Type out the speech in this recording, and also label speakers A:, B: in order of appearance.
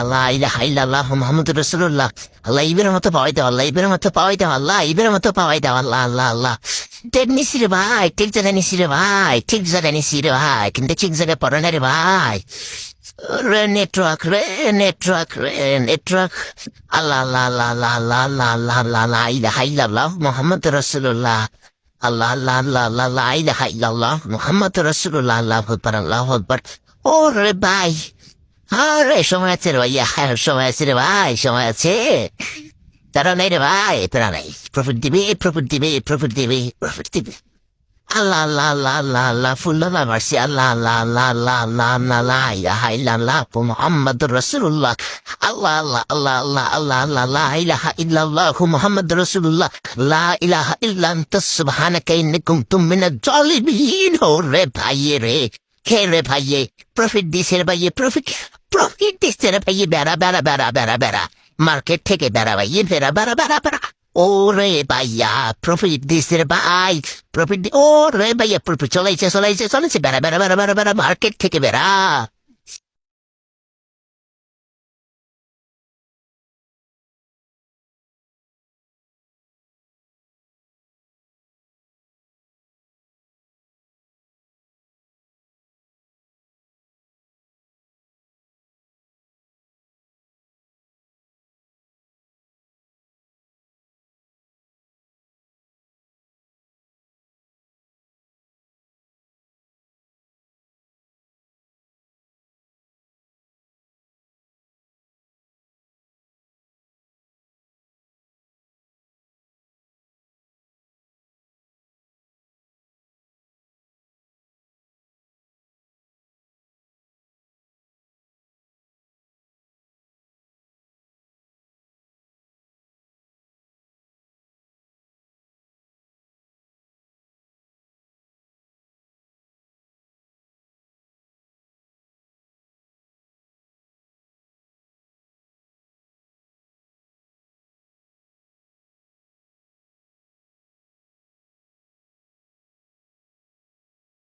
A: আল্লাহ ইলাহা ইল্লাল্লাহ মুহাম্মাদুর রাসূলুল্লাহ আল্লাহ ইবের মতো পাওয়াই দাও আল্লাহ ইবের মতো পাওয়াই দাও আল্লাহ ইবের মতো পাওয়াই দাও আল্লাহ আল্লাহ আল্লাহ ঠিক নিছি রে ভাই ঠিক জায়গায় নিছি রে ভাই ঠিক জায়গায় নিছি রে ভাই কিন্তু ঠিক জায়গায় পড়ে না রে ভাই রে নেটওয়ার্ক রে নেটওয়ার্ক রে নেটওয়ার্ক আল্লাহ আল্লাহ আল্লাহ আল্লাহ আল্লাহ আল্লাহ আল্লাহ আল্লাহ ইলাহা ইল্লাল্লাহ মুহাম্মাদুর রাসূলুল্লাহ আল্লাহ আল্লাহ আল্লাহ আল্লাহ আল্লাহ ইলাহা ইল্লাল্লাহ মুহাম্মাদুর রাসূলুল্লাহ আল্লাহু আকবার আল্লাহু আকবার ওরে ভাই আরে সময় আছে রে ভাইয়া হ্যাঁ, সময় আছে রে ভাই সময় আছে তারা নাই রে ভাই তারা নাই প্রফিট দিবে প্রফিট দিবে প্রফিট দিবে প্রফিট দিবে আল্লাহ আল্লাহ আল্লাহ আল্লাহ আল্লাহ ফুল্লাহ মারছি আল্লাহ আল্লাহ আল্লাহ আল্লাহ আল্লাহ আল্লাহ আল্লাহ ইলাহা ইল্লাল্লাহ মুহাম্মাদুর রাসূলুল্লাহ আল্লাহ আল্লাহ আল্লাহ আল্লাহ আল্লাহ আল্লাহ লা ইলাহা ইল্লাল্লাহ মুহাম্মাদুর রাসূলুল্লাহ লা ইলাহা ইল্লা আনতা সুবহানাকা ইন্নী কুনতু মিনাজ জালিমিন ওরে ভাই রে কে রে ভাইয়ে প্রফিট দিছে রে ভাইয়ে প্রফিট প্রফিট দিচ্ছে রে ভাইয়ে বেড়া বেড়া বেড়া বেড়া বেড়া মার্কেট থেকে বেড়া ভাইয়ে বেড়া বেড়া বেড়া বেড়া ও রে ভাইয়া প্রফিট দিচ্ছে রে ভাই প্রফিট ও রে ভাইয়া প্রফিট চলাইছে চলাইছে চলেছে বেড়া বেড়া বেড়া বেড়া বেড়া মার্কেট থেকে বেড়া